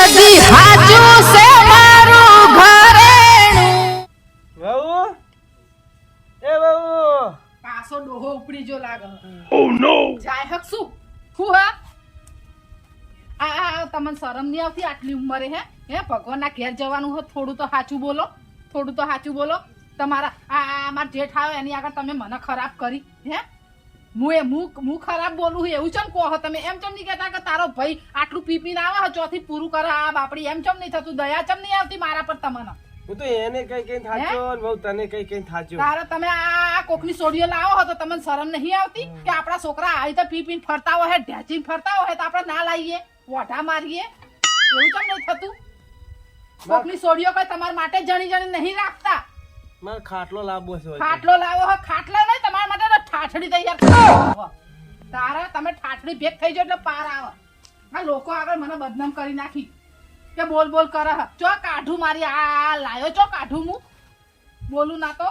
જદી હાચું છે મારું ઘરેણું. વહુ? એ વહુ? પાસો ડોહો ઉપડી જો લાગે. જાય હક શું? હું હા? આ આ આ તમને શરમ નહીં આવતી આટલી ઉંમરે હે? હે ભગવાનના ઘેર જવાનું હોય થોડું તો સાચું બોલો. થોડું તો સાચું બોલો. તમારા આ આ અમારા જેઠ આવ્યો એની આગળ તમે મને ખરાબ કરી હે? હું એ હું ખરાબ બોલું એવું ચમ કહો તમે? એમ ચમ નહીં કહેતા કે તારો ભાઈ આટલું પી પીને આવે ચોથી પૂરું કરે આ બાપડી એમ ચમ નહીં થતું? દયા ચમ નહીં આવતી મારા પર તમને? હું તો એને કઈ કઈ થાચો ને વહુ તને કઈ કઈ થાચો તારે તમે આ કોકની સોડીઓ લાવો હો તો તમને શરમ નહીં આવતી? કે આપણા છોકરા આવી તો પી પીને ફરતા હોય ઢેચીને ફરતા હોય તો આપણે ના લાવીએ વોઢા મારીએ? એવું કેમ નહીં થતું? કોકની સોડીઓ કઈ તમારા માટે જણી જણી નહીં રાખતા? મારે ખાટલો લાવવો છે ખાટલો લાવો હો ખાટલો નહીં ઠાઠડી તૈયાર કરો. તમે ઠાઠડી ભેગ થઈ જાવ એટલે પાર આવે. આ લોકો આગળ મને બદનામ કરી નાખી. કે બોલ બોલ કરે. ચો કાઢું મારી આ લાયો. ચો કાઢું હું. બોલું ના તો.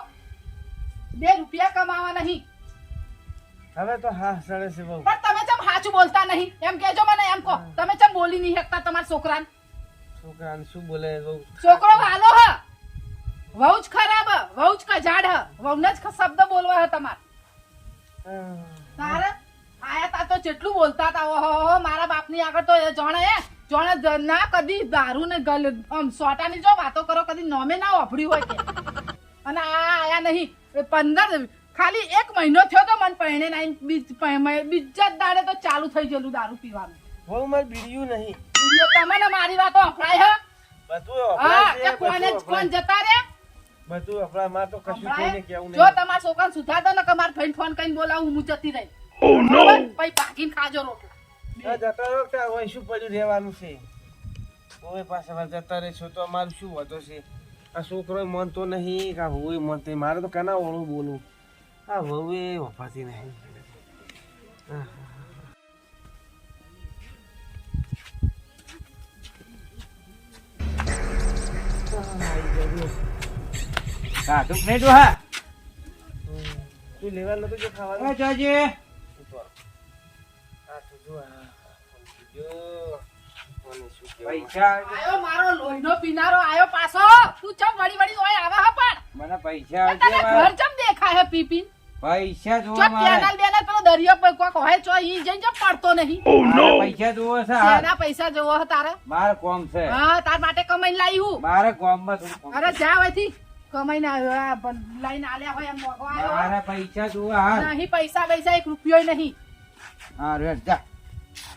બે રૂપિયા કમાવા નહીં. હવે તો હા સડે છે બહુ. પણ તમે ચમ હાચું બોલતા નહીં? એમ કેજો મને એમ કહો. તમે ચમ બોલી નહીં શકતા તમારા છોકરાને? છોકરાને શું બોલે બહુ? છોકરો વાલો હ. વહુ જ ખરાબ વહુ જ કજાડ હ. વહુ જ શબ્દ બોલવા હ તમારે. તારે આયા તા તો જેટલું બોલતા તા ઓહો મારા બાપની આગળ તો એ જાણે એ જાણે જ ના કદી દારૂ ને ગલ આમ સોટાની જો વાતો કરો કદી નોમે ના વાપર્યું હોય કે. અને આ આયા નહીં પંદર ખાલી એક મહિનો થયો તો મને પહેણે નાઈ બીજ દાડે તો ચાલુ થઈ ગયેલું દારૂ પીવાનું. વહુ મારે બીડ્યું નહીં. વીડિયો તમને મારી વાતો અફડાય હ. બધું હા અફડાય કોને કોણ જતા રે? બધું આપણા મારે તો કશું કોઈને કહેવું જો નહીં તમારા છોકરાને સુધાર દો ને કે મારા ભાઈને ફોન કરીને બોલાવું હું જતી રહી? પછી ભાગીને ખાજો રોટલા. આ જતા રહો ત્યાં હવે શું પડ્યું રહેવાનું છે? કોઈ પાસે જતા રહેશો તો અમારું શું વધુ છે? આ છોકરો માનતો નહીં કે વહુએ માનતી મારે તો કેના ઓળું બોલું આ વહુએ વફાતી નહીં. આહ. કાઢું. નહીં ડોહા તું લેવા નતો જો ખાવાનું? એ જોજે. જો જો? પૈસા આયો મારો લોહીનો પીનારો આયો પાછો. તું ચમ વળી વળી ઓય આવે હા પણ? મને પૈસા તને ઘર મારે. ચમ દેખાય હે પી પૈસા ચો મારે. કેનાલ બેનાલ પેલો દરિયો પર કોક હોય ચો ઈ જઈને ચમ પડતો નહીં. પૈસા જોવો છે હાલ. પૈસા જોવો હે તારે? મારે કોમ છે. હા તાર માટે કમાઈને લાવી હું. મારે કોમ અરે છે. જા હોયથી કમાઈને આવ્યો આ લઈને આલ્યા હોય એમ મોગો આવ્યો મારે પૈસા જો આ નહીં પૈસા પૈસા એક રૂપિયો નહીં. હા રેડ જા.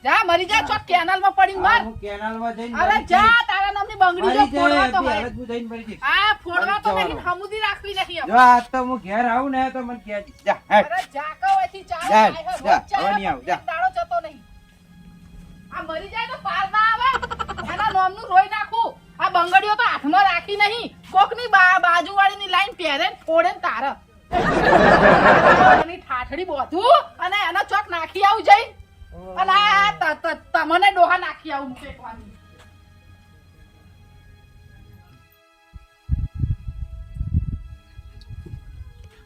જા મરી જા છો કેનાલમાં પડી મર. હું કેનાલમાં જઈને અરે જા તારા નામની બંગડી જો ફોડવા તો હવે હું જઈને મરી જઈશ. આ ફોડવા તો નહીં હમુદી રાખવી નહીં જો આ તો હું ઘેર આવું ને તો મને કે જા. અરે જાકો હોયથી ચાલે જા, જા, હવે નહીં આવ જા. તારો જતો નહીં. આ મરી જાય તો પાર ના આવે. એના નામનું રોઈ નાખું. આ બંગડીઓ તો હાથમાં રાખી નહીં. કોકની બાજુવાળીની લાઈન પહેરે ફોડે ને ઠાઠડી બોધું અને એનો ચોક નાખી આવું જઈ. અને તમને ડોહા નાખી આવું મૂકેવાની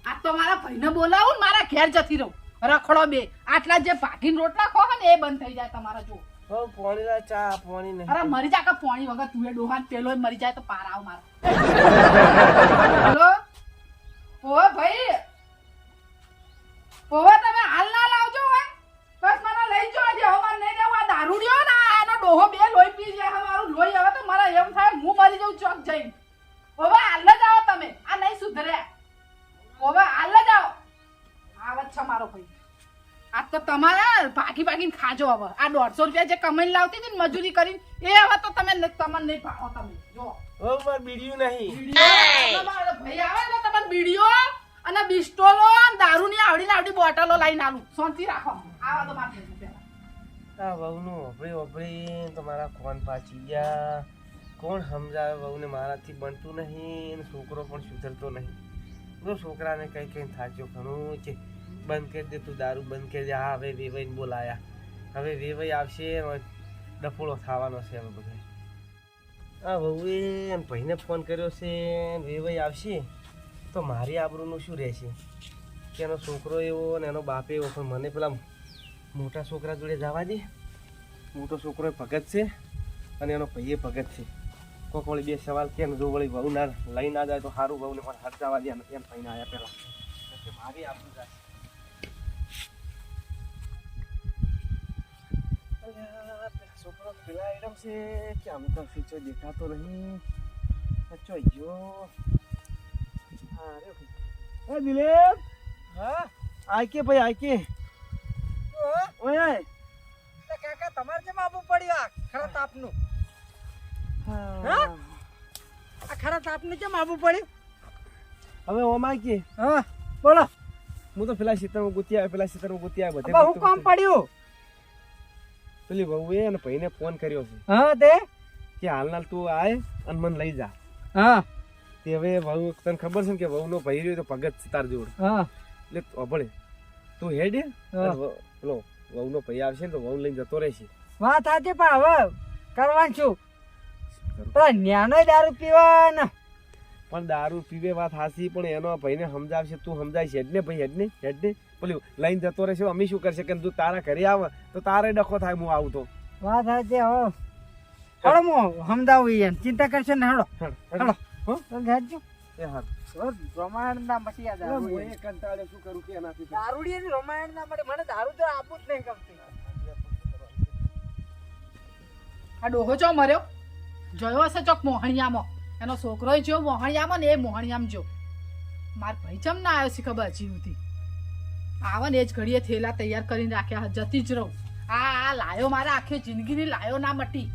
આ તો મારા ભાઈને બોલાવું મારા ઘેર જતી રહું. રખડો બે. આટલા જે ભાગીને રોટલા ખો ને એ બંધ થઈ જાય તમારા જો પાણી લા ચા પાણી નહીં. અરે મરી જા કે પોણી વગર તું એ ડોહાન પેલો મરી જાય તો પાર આવ મારો. હેલો? ભાઈ? ઓવે તમે હાલ ના ખાજો હવે. આ દોઢસો રૂપિયા જે કમાઈને લાવતી હતી ને મજૂરી કરીને એ હવે તો તમે ન- તમને નહીં ભાવો તમે. જો. ઓ મારે બીડ્યું નહીં. તમારો ભાઈ આવે ને તમારે બીડીઓ અને બિસ્ટોલો અને દારૂની આવડી આવડી બોટલો લઈને આલું. શાંતિ રાખો. આવા તો મારે. આ વહુનું ઓભળી ઓભળી તો મારા કોણ પાછી ગયા. કોણ સમજાવે વહુને મારાથી બનતું નહીં અને છોકરો પણ સુધરતો નહીં. જો છોકરાને કઈ કઈ થાચ્યો ઘણું છે. બંધ કરી દે તું દારૂ બંધ કરી દે. હા હવે વેવાઈને બોલાયા. હવે વેવાઈ આવશે ડફોળો થવાનો છે હવે બધો. આ વહુએ એમ ભાઈને ફોન કર્યો છે વેવાઈ આવશે? તો મારી આબરૂનું શું રહેશે? કે એનો છોકરો એવો ને એનો બાપ એવો? પણ મને પેલા મોટા છોકરા જોડે જવા દે. મોટો છોકરો ભગત છે અને એનો ભાઈએ ભગત છે. કોક વળી બે સવાલ કેમ જો વળી વહુ ના લઈ ના જાય તો સારું વહુને પણ હરચાવા દે એમ ભાઈને આવ્યા પહેલાં. મારી આબરૂ જાય છોકરો પેલા આઈટમ છે કે આમ તો ફીચો દેખાતો નહીં અચ્છો ગયો હા એ દિલીપ હા આય કે ભાઈ આય કે ઓય કાકા તમારે કેમ આવવું પડ્યું આ ખરા તાપનું હા આ ખરા તાપનું કેમ આવવું પડ્યું હવે ઓમાં કે? હા. બોલો. હું તો પેલા ક્ષેત્રમાં ગુતી આવ્યો પેલા ક્ષેત્રમાં ગુતી આવ્યો બધે કામ પડ્યું? પેલી વહુએ અને ભાઈને ફોન કર્યો છે. હા તે? કે હાલના તું આય અને મને લઈ જા. હા. તે હવે વહુ તને ખબર છે ને કે વહુનો ભાઈ રહ્યો તો ભગત છે તાર જોડ. હા. એટલે અભળે. તું હેડ હા. વહુ નો પેલો વહુનો ભાઈ આવશે ને તો વહુ લઈને જતો રહેશે. વાત સાચી પણ હવે કરવાનું શું? પેલા ન્યાનો દારૂ પીવાના. પણ દારૂ પીવે વાત હાસી પણ એનો ભાઈને સમજાવશે તું સમજાય છે ને ભાઈ હેડને હેડને. પેલું લઈને જતો રહેશે અમે શું કરશે કે તું તારા ઘરે આવે તો તારે ડખો થાય હું આવું તો. વાત સાચી હો. હળો હું સમજાવું એમ. ચિંતા કરશે ને હળો. હળો હો? એ હારું. રોમાયણના મટી આ દારૂ હું એ કંટાળે શું કરું કે એનાથી તો. દારૂડિયાની રોમાયણના મટે. મને દારૂ તો આપું જ નહીં ગમતી. આ ડોહો ચો મર્યો. જોયો હશે ચોક મોહણિયામાં. એનો છોકરો જો મોહણિયામાં ને એ મોહણિયામ જો. માર ભાઈ ચમ ના આવ્યો છે ખબર હજી સુધી? આવે ને એ જ ઘડીએ થેલા તૈયાર કરીને રાખ્યા જતી જ રહું. આ આ લાયો મારા આખી જિંદગીની લાયો ના મટી.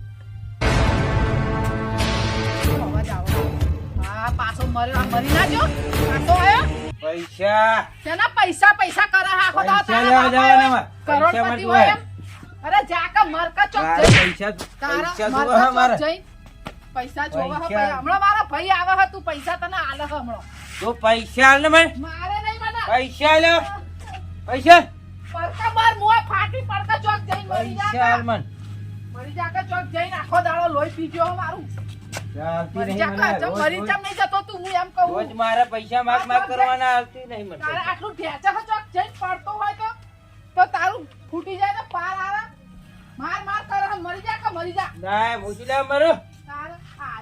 અવાજ આવે? હા પાછો મરી ના જો. પાછો આવ્યો પૈસા. તેના પૈસા પૈસા કરે કરોડપતિ હોય અરે જાકા મરકા ચોક જઈ. પૈસા પૈસા મરકા મારે. જઈ. પૈસા જોવા હે ભાઈ હમણાં મારા ભાઈ આવે હે તું પૈસા તને આલે હે હમણાં. તો પૈસા આલ ને મને. મારે નહીં મને. પૈસા લે. પૈસા. પડકા માર મોય ફાટી પડતા ચોક જઈને મરી પૈસા આલ મને. મરી કે ચોક જઈને આખો દાડો લોહી પીજો મારું. ચાલતી નહીં મને. મરી જામ નહીં જતો તું હું એમ કહું. રોજ મારે પૈસા માગ માગ કરવાના આવતી નહીં મને. તારે આટલું ઢેચા હે ચોક જઈને પડતો હોય તો? તો તારું ફૂટી જાય તો પાર આવે. માર માર કરે મરી જા કે મરી જા? ના મૂકી લે મારો.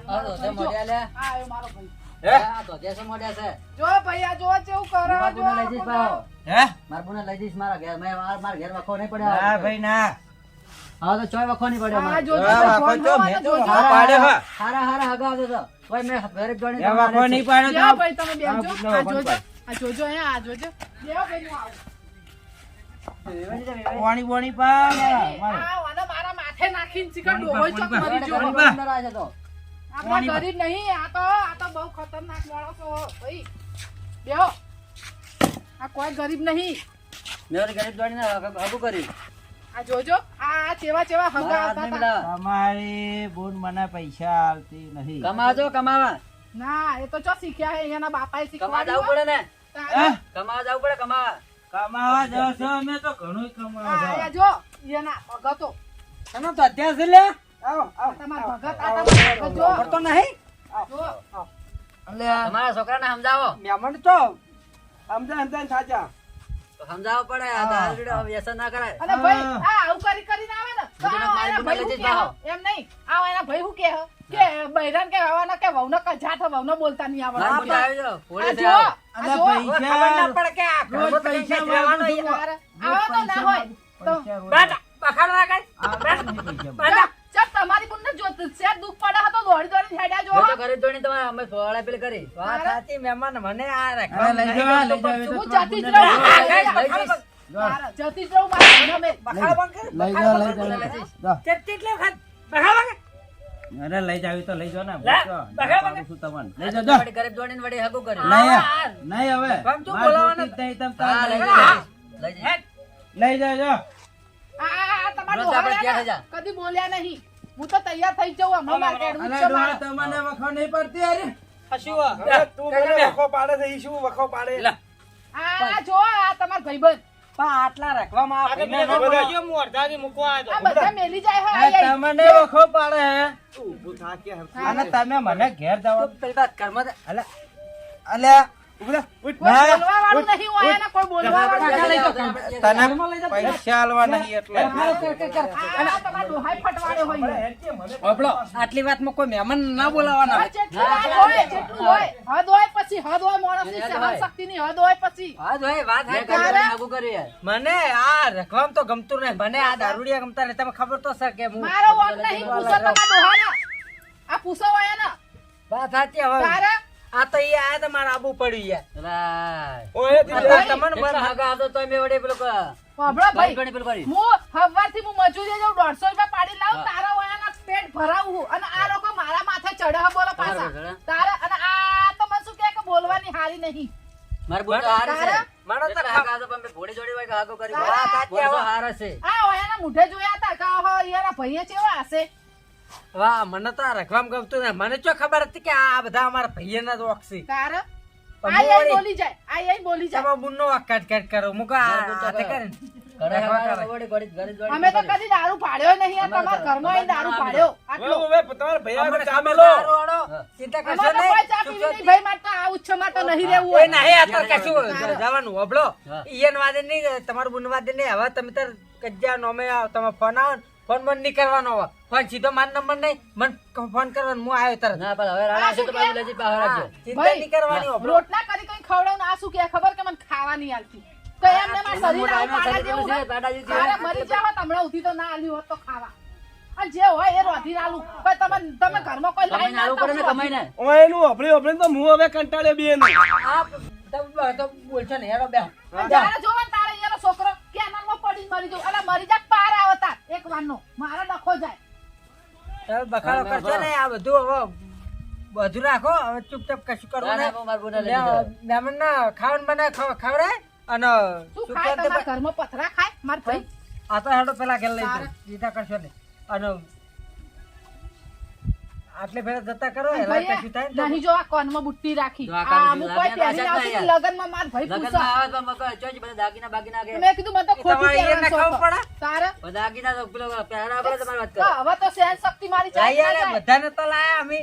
મારો ભાઈ હે આ તો તે શું છે? જો ભૈયા જો કેવું કરે જો લઈ જઈશ પાછો. હે મારા પુને લઈ જઈશ મારા ઘેર. મેં મારા- મારા ઘેર વખો નહીં પડ્યો. ના ભાઈ ના હા તો ચોય વખો નહીં પડ્યો આ મારે. જોજો હા, તો તો હો, તો પાડે હા. હારા હારા હગાવતો હતો. તોય મેં ઘરે જ જોડીને એ નહીં પાડો તો ભાઈ તમે બેસજો. આ જોજો આ જોજો અહીંયા આ જોજો લ્યો ભાઈ હું આવું વેવાઈ જા, વેવાઈ. પાણી પાણી પા મારા, મારે. આ વાના મારા માથે નાખીને પાણી ડોહોય ચોક મરી જો અંદર આવે છે તો. આપણા પાણી ગરીબ નહીં આ તો આ તો બહુ ખતરનાક માણસો ભાઈ. બેહો. આ કોઈ ગરીબ નહીં. મેં ગરીબ દોડીને જોડીને કર્યું. આ જોજો આ ચેવા ચેવા હગા આવતા હતા. તમારી બોન મને પૈસા આવતી નહીં. કમાજો કમાવા. ના એ તો ચો શીખ્યા હે એના બાપાએ કમાવા શીખવાડ્યું જવું પડે ને. કમા જાવ કમાવા જવું પડે, કમાવા. કમાવા જાવ છો અમે તો ઘણું કમાવા જો એના ભગતો એનો તો અત્યાર છે લે તમારા ભગત આ તમારા ભગત જો. પડતો નહીં? જો. તમારા છોકરાને સમજાવો. મહેમાન તો સમજાય સમજાય થાચા સમજાવવો પડે આ દારૂ પીડો વ્યસન ના કરાય. અને ભાઈ આ આવું કરી કરીને આવે ને તો એના ભાઈ હું લઈ એમ નહીં. આવો એના ભાઈ હું કહે કે બૈરાન કે હવાના કે વહુનો કજાત વહુનો બોલતા નહીં આવડે જો. પૈસા ના પડે કે આ રોજ પૈસા કઈ રહેવાનું માગું ઈ. તારે આવો તો ના હોય તો બેટા, બખાડો ના કાંઈ. બેટા, ચાલ તમારી બુનને જો શેર દુઃખ પડે હતો દોડી દોડી હેડ્યા જો તો ઘરે જ તમારે અમે ભોળા પેલી કરી વાત સાચી, મહેમાન મને આ હા, લઈ હું જ રહું. જતી જ રહું મારા વખત અરે જાવ તો લઈ જાઓ ને તમને. લઈ જ જોડીને હગું. નહીં નહીં હવે તું જ નહીં તમ લઈ આ- તમારા ને, કદી બોલ્યા નહીં હું તો તૈયાર થઈ જઉં ડોહા મારે. તમને વખો નહીં પડતી અરે? હવે તું મને વખો પાડે છે ઈ શું વખો પાડે? આ જો આ તમાર ભાઈબંધ. પણ આટલા રાખવામાં આવે બધા- ન બોલાવજો, હું મૂકવા આવ્યો આ બધા મેલી જાય હે. તમને વખો પાડે હે? ઊભું થા કે હરખું. અને તમે મને ઘેર તો પેલા કર્મ અલે અલે ઊભી વાતમાં કોઈ બોલવા વાળું નહીં હોય ને કોઈ બોલવા વાળું કાકા લઈ નહીં. જાઓ, તને પૈસા આલવા નહીં એટલે આ તમારા ડોહાઈ ફટવાડે હોય ને. આપણો આટલી વાતમાં કોઈ મહેમાન ના બોલાવાના વાત હોય, જેટલું હોય. હદ હોય પછી હદ હોય માણસની હદ હોય. શક્તિની હદ હોય પછી હા જોઈ વાત હે, હે કરી તારે? હગું કર્યું યાર મને આ રખવામ તો ગમતું નહીં મને આ દારૂડિયા ગમતા નહીં તમે ખબર તો સર કે હું મારો આ પૂછો વાયા ના વાત સાચી હવે તારે આ તો ઈ આ તો મારે આબુ પડ્યું યાર ઓય, આ. તો તમને એટલા હગા તો તમે વડે પેલો ક- વાપરો ભાઈ ગણી પેલો કરી હું હવારથી હું મજૂરી જાઉં 150 રૂપિયા પાડી લાવ તારા વાયાના પેટ ભરાવું હું. અને આ લોકો મારા માથે ચડે બોલો પાછા બરાબર. અને આ તો મને શું કહે કે બોલવાની હારી નહીં મારે બોલ તો હારે છે. તારે? તો હગા આવતો પણ મેં ઘોડી જોડી હોય કે હાગો કરી તારે? વાત સાચી, હારે છે. આ વાયાના મુઢે જોયા હતા કે હો યાર ભઈએ ચેવા હશે વાહ મને તો આ રખવામ ગમતું નહીં મને ચો ખબર હતી કે આ બધા અમારા ભાઈઓના જ વોક તારે? બોલી. જાય આ બોલી જાય. કરો. મુકો આ તો કરો. ને. અમે તો કદી દારૂ પાડ્યો નહીં આ તમારા ઘરમાં દારૂ પાડ્યો. આટલો. ભૈયા. ચિંતા કરશો નહીં. કોઈ ચા ચૂપ પીવી છો નહીં. ભાઈ મારે તો આ ઉચ્છમાં તો નહીં રહેવું હોય. નહીં આ તો કશું જવાનું હોભળો ઈયન વાદે નહીં તમારું બુન વાદે નહીં. હવે તમે તાર કજ્જા નોમે આવો તમે ફોન આવો ને, ફોન બંધ નહીં કરવાનો હવે. ફોન સીધો માર નંબર નહીં મને ફોન કરવાનો હું આવ્યો તરત. ના પણ હવે રાડા છે તો બાજુ લેજી પાસે રાખજો. ચિંતા નહીં કરવાની. રોટલા કરી કઈ ખવડાવું ને આ શું કે ખબર કે મને ખાવાની આલતી તો એમને મારા શરીર આવું પાડા જેવું છે. પાડા તારે મરી જાવ તમને ઉધી તો ના આલી હોત તો ખાવા. અને જે હોય એ રોધી આલું પણ તમે તમે ઘરમાં કોઈ લાઈન કમાઈને આલવું કમાઈ ને ઓય, એનું અભળી અભળીને તો હું હવે કંટાળે બે ને આ તમે તો બોલશો ને હેરો બે જ્યારે જોવે ને તારે એનો છોકરો પડીને મરી જવું અલા મરી જાય પાર આવતા એક વાનો મારો ડખો જાય તમે બખાડો ના, ના, કરશો ને આ બધું હવે બધું રાખો હવે ચૂપચાપ કશું કરવું ના, ના, નહીં. જતો. મહેમાનના ખાવાનું બનાવે ખવડાય અને શું ખાય તમારા ઘરમાં પથરા ખાય માર ભાઈ આ તો હેડો પેલા ઘેર લઈ જાઓ. તારે. ચિંતા કરશો નહીં અને આટલે ફેરા જતા કરો ને તો. નહીં જો આ કોનમાં બુટ્ટી રાખી. આ અમુક કોઈ ના ને લગનમાં માર ભાઈ પૂછે. આવે તો મકો ચોઈ બધા દાગીના બાગીના કે. મેં કીધું મને તો એ ખોટું તમારે એને કહેવાનો ખબર શોખ. પડે? તારે? દાગીના તો પેલો પહેરા પડે તમારી વાત કરો. હવે તો સહન શક્તિ મારી જાય લાઈ ના બધાને તો લાયા અમે.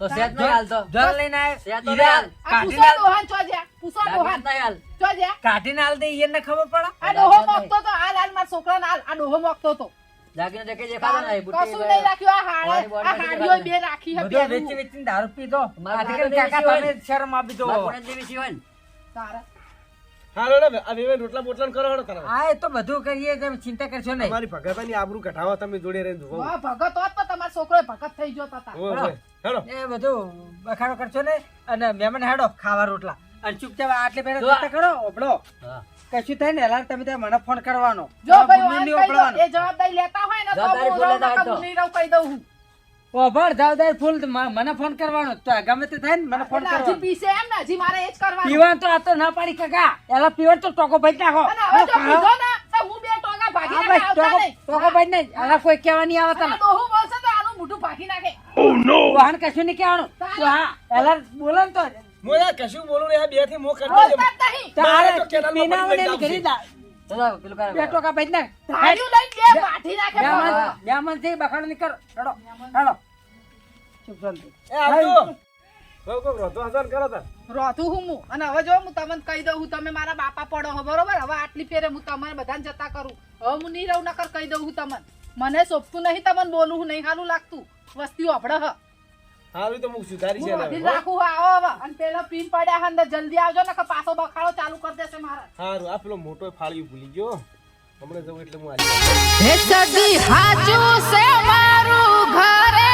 તો સેજ નહીં હાલતો જલ લઈને આયા. સેજ તો હાલ. ચો જ્યાં. ચો જ્યાં હાલ. દે એને ખબર પડે. આ ડોહો મોકતો તો હાલ હાલ માર છોકરાને હાલ. આ ડોહો મોકતો તો. દાગીના દેખે દેખાતો નહીં. બુટ્ટી કશું નહીં રાખ્યું આ હાડે આ હાડીઓ બે રાખી હે બધું. વેચી વેચીને દારૂ પીધો મારા કાકા તમે શરમ આપી દો મારા પુણે જેવી સીવણ. તારે હાલો રે, આ બે રોટલા બોટલા કરો હેડો તારા. હા એ તો બધું કરીએ તમે ચિંતા કરશો નહીં તમારી ભગતની આબરૂ કઢાવો તમે જોડે રહીને જુઓ. વાહ, ભગત હોત તો તમારો છોકરો ભગત થઈ ગયો હતા ઓય, ઓય, હેડો. એ બધું બખાડો કરશો ને અને મહેમાન હેડો ખાવા રોટલા અને ચૂપચાપ આટલે પહેલા કરો હા. કશું થાય ને એલા તમે મને ફોન કરવાનો. જો ભાઈ એ જવાબદારી લેતા હોય ને તો હું કહી દઉં હું. ઓભળ જવાબદારી ફૂલ મને ફોન કરવાનો. તો ગમે તે થાય ને મને ફોન કરવાનો. પીસે એમ ને હજી મારે એ જ કરવાનું. પીવાન તો આ તો ના પાડી કાકા. એલા પીવાનું તો ટોકો ભાઈ નાખો. અને હવે તો પીધો ને તો હું બે ટોકા ભાગી નાખે આવતા નહીં. ટોકો ભાઈ નહીં એલા કોઈ કહેવા નહીં આવતા તો હું બોલશે તો આનું મોઢું ભાગી નાખે. વાહન કશું નહીં કહેવાનું. તો હા એલા બોલે ને તો હું કશું બોલું આ બેથી મોં કરતો નહીં તારે તો પીનાવાને પડી એની ઘડી દા. ચલો, પેલું કરો. બે ટોકા ભાઈ નાખ ધાર્યું લઈ બે માઠી નાખે બેમાન ભગવાન. થી બખાડો નીકળ. કરો હેડો હેડો ચૂપ શાંતિ. એ આવજો. બહુ કોક રોતો હસન કરો તાર. રોતું હું હું અને હવે જો હું તમને કહી દઉં તમે મારા બાપા પડો હો બરોબર? હવે આટલી ફેરે હું તમારે બધાને જતા કરું. હવે હું નહીં રહું નકર કહી દઉં તમને. મને સોપતું નહીં તમને બોલું નહીં સારું લાગતું. વસ્તી અભડ હ હારું તો હું સુધારી છે હવે રાખું આવો અને પેલો પીન પડ્યા અંદર જલ્દી આવજો ને કે પાછો બખાડો ચાલુ કરી દેશે મારા. હારું આ પેલો મોટો ફાળી ભૂલી ગયો. હમણાં જવું એટલે હું આવી હે સદી હાચું છે મારું ઘરે.